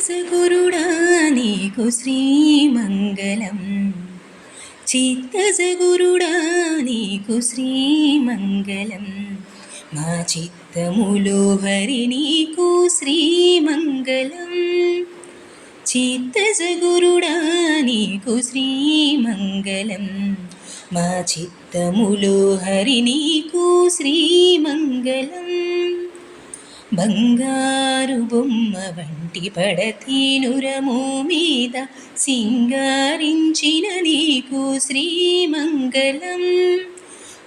చిత్తసగురుడా నీకు శ్రీమంగళం. చిత్తసగురుడా నీకు శ్రీమంగళం. మా చిత్తములో హరి నీకు శ్రీమంగళం. చిత్తసగురుడా నీకు శ్రీమంగళం. మా చిత్తములో హరి నీకు శ్రీమంగళం. బంగారు బొమ్మ వంటి పడతీనురము మీద సింగారించిన నీకు శ్రీమంగళం.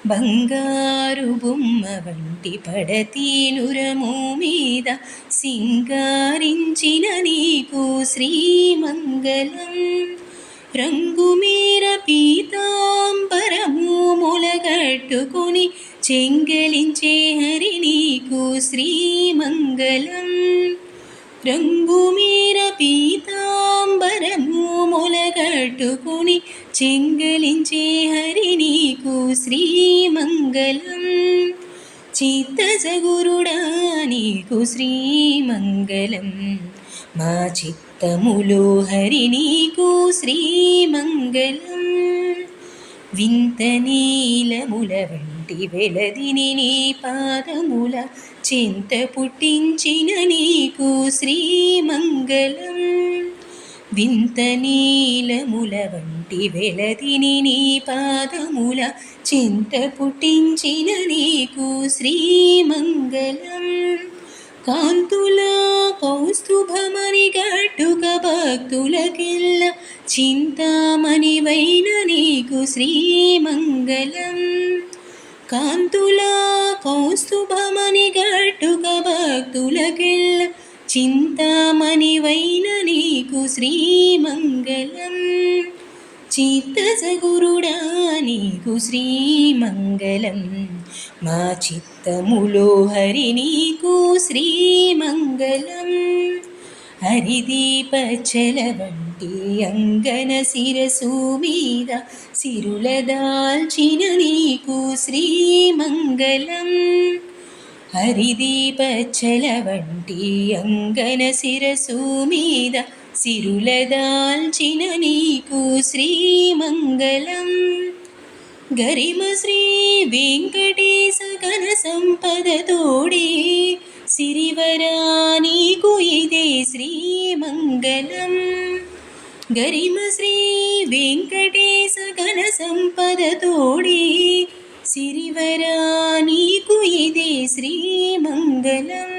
బంగారు బొమ్మ వంటి పడతీనురము మీద సింగారించిన నీకు శ్రీమంగళం. రంగు మీర పీతాంబరము ములగట్టుకుని చెంగలించే హరిని నీకు శ్రీమంగళం. రంగు మీర పీతాంబరము మొలగట్టుకుని చెంగలించే హరి నీకు శ్రీమంగళం. చిత్తజగురుడా నీకు శ్రీమంగళం. మా చిత్తములో హరి నీకు శ్రీమంగళం. వింత నీలముల వంటి వెలదిని నీ పాదముల చింత పుట్టించిన నీకు శ్రీమంగళం. వింత నీలముల వంటి వెలదిని నీ పాదముల చింత పుట్టించిన నీకు శ్రీమంగళం. కాంతుల కౌస్తుభమని గట్టుక భక్తులకెల్ల చింతామణివైన నీకు శ్రీమంగళం. కాంతులా కౌస్తుభమని గట్టుక భక్తులకెల్ల చింతామణివైన నీకు శ్రీమంగళం. చిత్తసగురుడా నీకు శ్రీమంగళం. మా చిత్తములో హరి నీకు శ్రీమంగళం. హరిదీపచల వంటి అంగన శిరసు మీద సిరుల దాల్చిన నీకు శ్రీమంగళం. హరిదీపచల వంటి అంగన శిరసు మీద సిరుల దాల్చిన నీకు శ్రీమంగళం. గరిమ శ్రీ వెంకటేశ ఘన సంపద తోడే సిరివరా నీకు ఇదే శ్రీమంగళం. గరిమ శ్రీ వెంకటేశ ఘన సంపద తోడే సిరివరా నీకు ఇదే శ్రీమంగళం.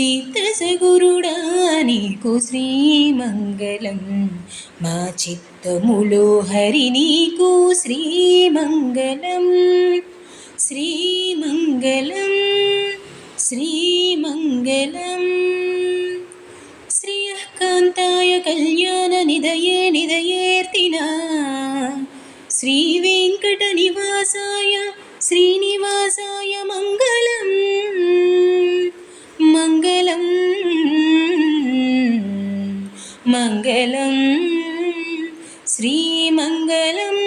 చిత్తసగురుడా నీకు శ్రీమంగళం. మా చిత్తములో హరి నీకు శ్రీమంగళం. శ్రీమంగళం శ్రీమంగళం. శ్రీయకాంతాయ కళ్యాణ నిదయే నిదయేర్తిన శ్రీ వెంకట నివాసాయ శ్రీనివాసాయ మంగళం మంగళం మంగళం శ్రీమంగళం